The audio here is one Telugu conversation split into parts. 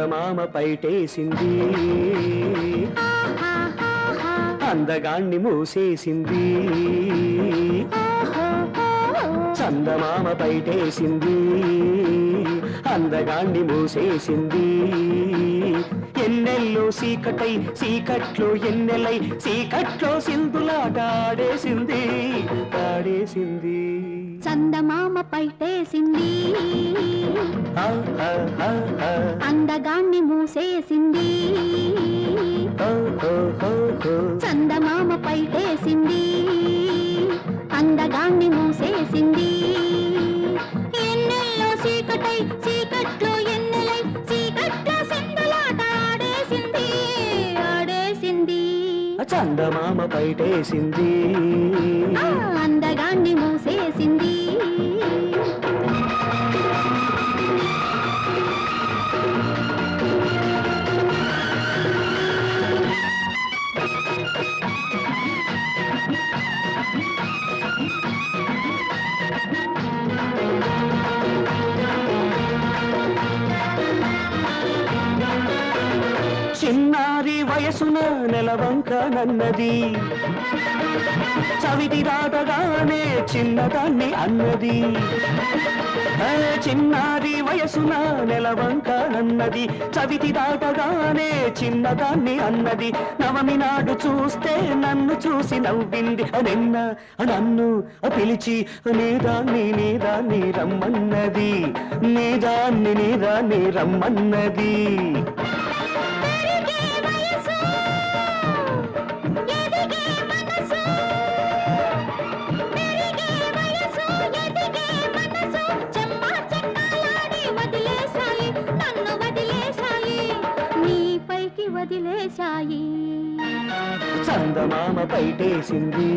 చందమామ పైటేసింది. అందగాణ్ణి మూసేసింది. చందమామ పైటేసింది. అందగాణ్ణి మూసేసింది. ఎన్నెల్లో సీకటై సీకట్లో ఎన్నెలై సీకట్లో సింధులాట ఆడేసింది ఆడేసింది చందమామ పైటేసింది. అందగాన్ని మూసేసింది. చందమామ పైటేసింది. అందగాన్ని మూసేసింది. ఎన్నెల్లో చీకటై చీకట్లో ఎన్నెలై చీకట్లో సింధులాట ఆడేసింది ఆడేసింది. చందమామ బయటేసింది ఆ, అందగాన్ని మూసేసింది. వయసున నెలవంక నన్నది. చవిటి రాతగానే చిన్నదాన్ని అన్నది. ఆ, చిన్నారి వయసున నెలవంక నన్నది. చవితి దాటగానే చిన్నదాన్ని అన్నది. నవమి నాడు చూస్తే నన్ను చూసి నవ్వింది. నిన్న నన్ను పిలిచి నీదాన్ని నీదాన్ని రమ్మన్నది. నీదాన్ని నీదాన్ని రమ్మన్నది. నీపైకి వదిలేశాయి. చందమామ బయటేసింది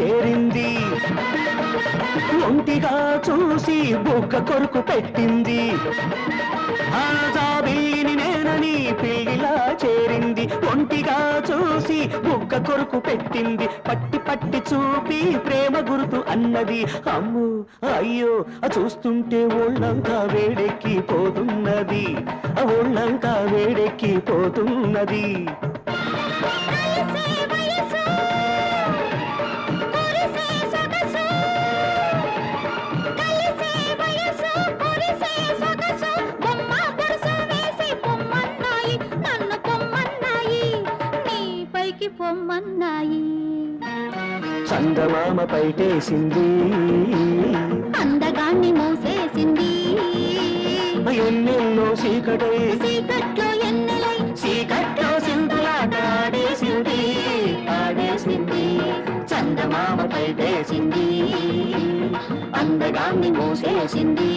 చేరింది. ఒంటిగా చూసి బుక్క కొరుకు పెట్టింది. ఆ నేనని పిల్లిలా చేరింది. ఒంటిగా చూసి బుక్క కొరుకు పెట్టింది. పట్టి పట్టి చూపి ప్రేమ గుర్తు అన్నది. అమ్ము అయ్యో చూస్తుంటే ఒళ్ళంతా వేడెక్కి పోతున్నది ఆ ఒళ్ళంతా వేడెక్కి పొమ్మన్నాయి చందమామ పైటేసింది. అందగాన్ని మూసేసింది. ఎన్నెన్నో చీకటై చీకట్లో ఎన్నెలై చీకట్లో సింధులాట ఆడేసింది. ఆడేసింది. చందమామ పైటేసింది. అందగాన్ని మూసేసింది.